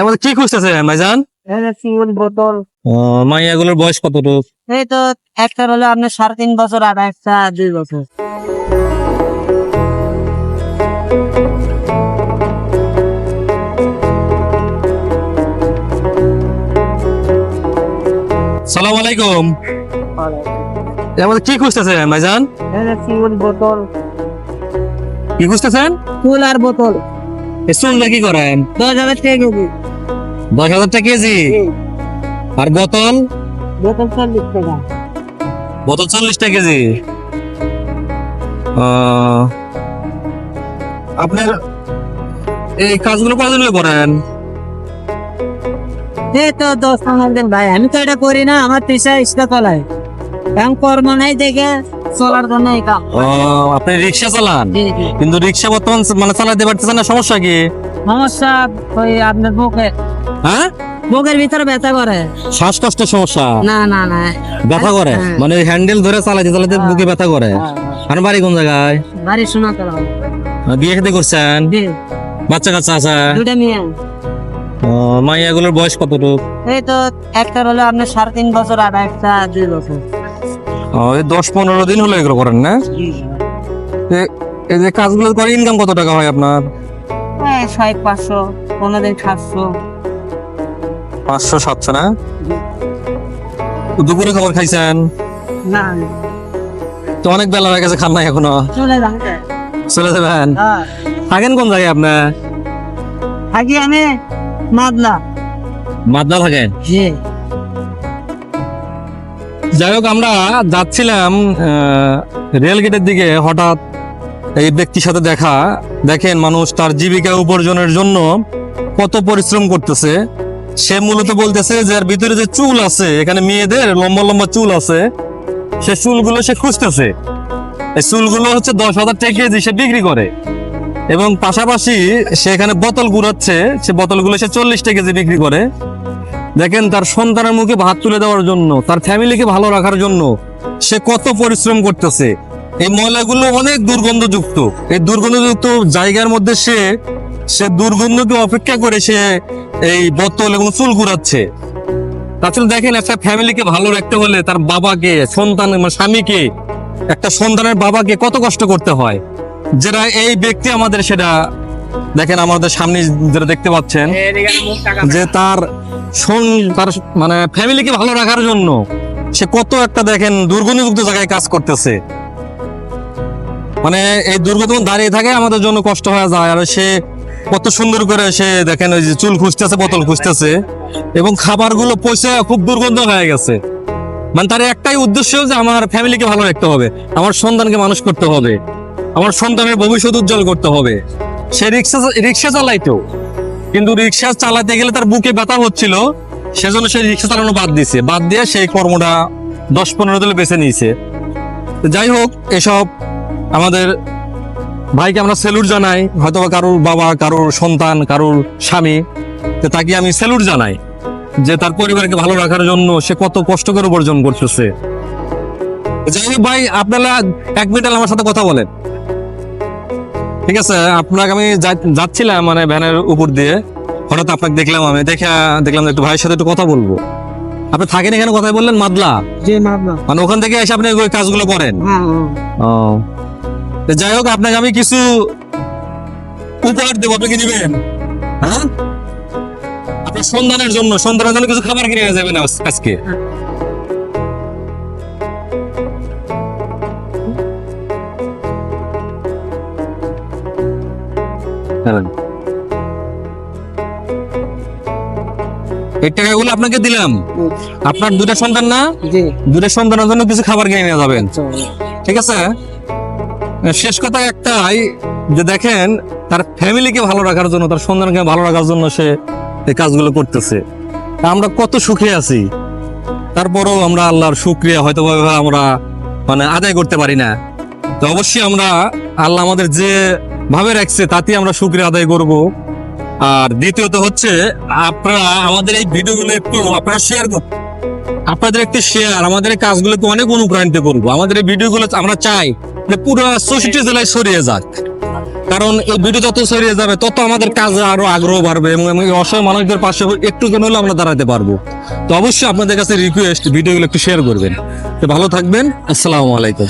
এবার কি খুঁজতেছেন ভাইজান? সিঙ্গুল বোতল। মাইয়াগুলোর বয়স কতটুক? এই তো একটা হলো আপনার সাড়ে তিন বছর আর একটা দুই বছর। সালাম আলাইকুম। এবার কি খুঁজতেছেন ভাইজান? সিঙ্গুল বোতল। কি খুঁজতেছেন? ফুল আর বোতল। এই চুলটা কি করেন? দশ হাজার টাকা দশ হাজার টাকা কেজি? আর বোতল? বোতল চল্লিশ টাকা। বোতল চল্লিশ টাকা কেজি। আপনার এই কাজগুলো কতদিন করেন? এই তো দশ পনেরো দিন ভাই। আমি তো এটা করি না আমার পেশা ইস্তা চলায়। এখন কর্ম নাই দেখে চলার জন্য এই ও, আপনি রিক্সা চালান। কিন্তু রিক্সা বর্তমান মানে চালাতে পারতেছেন না সমস্যা কি? সমস্যা ওই আপনার বুকে। হ্যাঁ? বুকের ভিতরে ব্যথা করে। শ্বাসকষ্টের সমস্যা? না না না। ব্যথা করে? হ্যাঁ। মানে হ্যান্ডেল ধরে চালাতে চালাতে বুকে ব্যথা করে? আর বাড়ি কোন জায়গায়? বাড়ি শোনা তো বিয়ে খেতে করছেন? বাচ্চা কাচ্চা আছে? দুটা মেয়ে। মাইয়াগুলোর বয়স কতটুক? এই তো একটা হলো আপনার সাড়ে তিন বছর আর একটা দুই বছর। ও, এই দশ পনেরো দিন হলো এগুলো করেন না? এই যে কাজগুলো করে ইনকাম কত টাকা হয় আপনার? হ্যাঁ ষাট পাঁচশো পনেরো দিন সাতশো। পাঁচশো সাতশো না? দুপুরে খাবার খাইছেন? না। তো অনেক বেলা হয়ে গেছে খান নাই এখনও? চলে যাবেন? হ্যাঁ। থাকেন কোন জায়গায় আপনার থাকি আমি মাদলা মাদলা থাকেন যাই হোক আমরা যাচ্ছিলাম রেল গেটের দিকে। হঠাৎ এই ব্যক্তির সাথে দেখা। দেখেন মানুষ তার জীবিকা উপার্জনের জন্য কত পরিশ্রম করতেছে। সে মূলত বলতেছে যে ভিতরে যে চুল আছে, এখানে মেয়েদের লম্বা লম্বা চুল আছে, সে চুলগুলো সে খুঁজতেছে। এই চুলগুলো হচ্ছে দশ হাজার টাকা কেজি সে বিক্রি করে। এবং পাশাপাশি সে এখানে বোতল ঘুরাচ্ছে, সে বোতলগুলো সে চল্লিশ টাকা কেজি বিক্রি করে। দেখেন তার সন্তানের মুখে ভাত তুলে দেওয়ার জন্য, তার ফ্যামিলিকে ভালো রাখার জন্য সে কত পরিশ্রম করতেছে। এই ময়লাগুলো অনেক দুর্গন্ধযুক্ত। এই দুর্গন্ধযুক্ত জায়গার মধ্যে সে সে দুর্গন্ধকে অপেক্ষা করে সে এই বোতল এবং চুল ঘুরাচ্ছে। তাছাড়া দেখেন একটা ফ্যামিলিকে ভালো রাখতে হলে তার বাবাকে সন্তান স্বামীকে একটা সন্তানের বাবাকে কত কষ্ট করতে হয়? যেটা এই ব্যক্তি আমাদের সেটা দেখেন আমাদের সামনে যেটা দেখতে পাচ্ছেন যে তার তার মানে ফ্যামিলিকে ভালো রাখার জন্য সে কত একটা দেখেন দুর্গন্ধযুক্ত জায়গায় কাজ করতেছে। মানে এই দুর্গন্ধ দাঁড়িয়ে থাকে আমাদের জন্য কষ্ট হয়ে যায়। আর সে কত সুন্দর করে সে দেখেন ওই যে চুল খুঁজতেছে, বোতল খুঁজতেছে। এবং খাবারগুলো পয়সা খুব দুর্গন্ধ হয়ে গেছে। মানে তার একটাই উদ্দেশ্য যে আমার ফ্যামিলিকে ভালো রাখতে হবে, আমার সন্তানকে মানুষ করতে হবে, আমার সন্তানের ভবিষ্যৎ উজ্জ্বল করতে হবে। সে রিক্সা রিক্সা চালাইতো, কিন্তু রিক্সা চালাতে গেলে তার বুকে ব্যথা হচ্ছিল, সেজন্য সে রিক্সা চালানো বাদ দিয়েছে বাদ দিয়ে সেই কর্মটা দশ পনেরো দিলে বেছে নিয়েছে। যাই হোক, এসব আমাদের ভাইকে আমরা সেলুট জানাই হয়তো কারোর বাবা কারোর সন্তান কারোর স্বামী তো তাকে আমি সেলুট জানাই যে তার পরিবারকে ভালো রাখার জন্য সে কত কষ্ট করে উপার্জন করতেছে। যাই ভাই আপনারা এক মিনিট আমার সাথে কথা বলেন। ঠিক আছে আপনাকে আমি যাচ্ছিলাম মানে ভ্যানের উপর দিয়ে হঠাৎ আপনাকে দেখলাম আমি দেখে দেখলাম একটু ভাইয়ের সাথে একটু কথা বলব। আপনি থাকেন এখানে কথাই বললেন মাদলা। মানে ওখান থেকে এসে আপনি ওই কাজগুলো করেন? হ্যাঁ হ্যাঁ। ও। যাই হোক আপনাকে আমি কিছু উপহার দেবো আপনি কি দিবেন? হ্যাঁ? আপনার সন্তানের জন্য সন্তানের জন্য কিছু খাবার কিনে নিয়ে যাবেন আজকে। এই টাকাগুলো আপনাকে দিলাম। আপনার দুটা সন্তান না? দুটা সন্তানের জন্য কিছু খাবার কিনে নিয়ে যাবেন। ঠিক আছে? শেষ কথা একটাই যে দেখেন, তার ফ্যামিলিকে ভালো রাখার জন্য, তার সন্তানকে ভালো রাখার জন্য সে এই কাজগুলো করতেছে। আমরা কত সুখে আছি। তারপরও আমরা আল্লাহর শুক্রিয়া হয়তো আমরা মানে আদায় করতে পারি না। তো অবশ্যই আমরা আল্লাহ আমাদের যে ভাবে রাখছে, তাতেই আমরা শুক্রিয়া আদায় করব। আর দ্বিতীয়ত হচ্ছে, আপনারা আমাদের এই ভিডিওগুলো একটু আপনারা শেয়ার করুন। আপনাদের একটি শেয়ার আমাদের কাজগুলোকে অনেক অনুপ্রাণিত করব। আমাদের এই ভিডিওগুলো আমরা চাই। যে পুরো সোসাইটি জেলায় ছড়িয়ে যাক। কারণ এই ভিডিও যত ছড়িয়ে যাবে, তত আমাদের কাজে আরও আগ্রহ বাড়বে এবং অসহায় মানুষদের পাশে একটু কেন হলে আমরা দাঁড়াতে পারব। তো অবশ্যই আপনাদের কাছে রিকোয়েস্ট ভিডিওগুলো একটু শেয়ার করবেন। তো ভালো থাকবেন, আসসালামু আলাইকুম।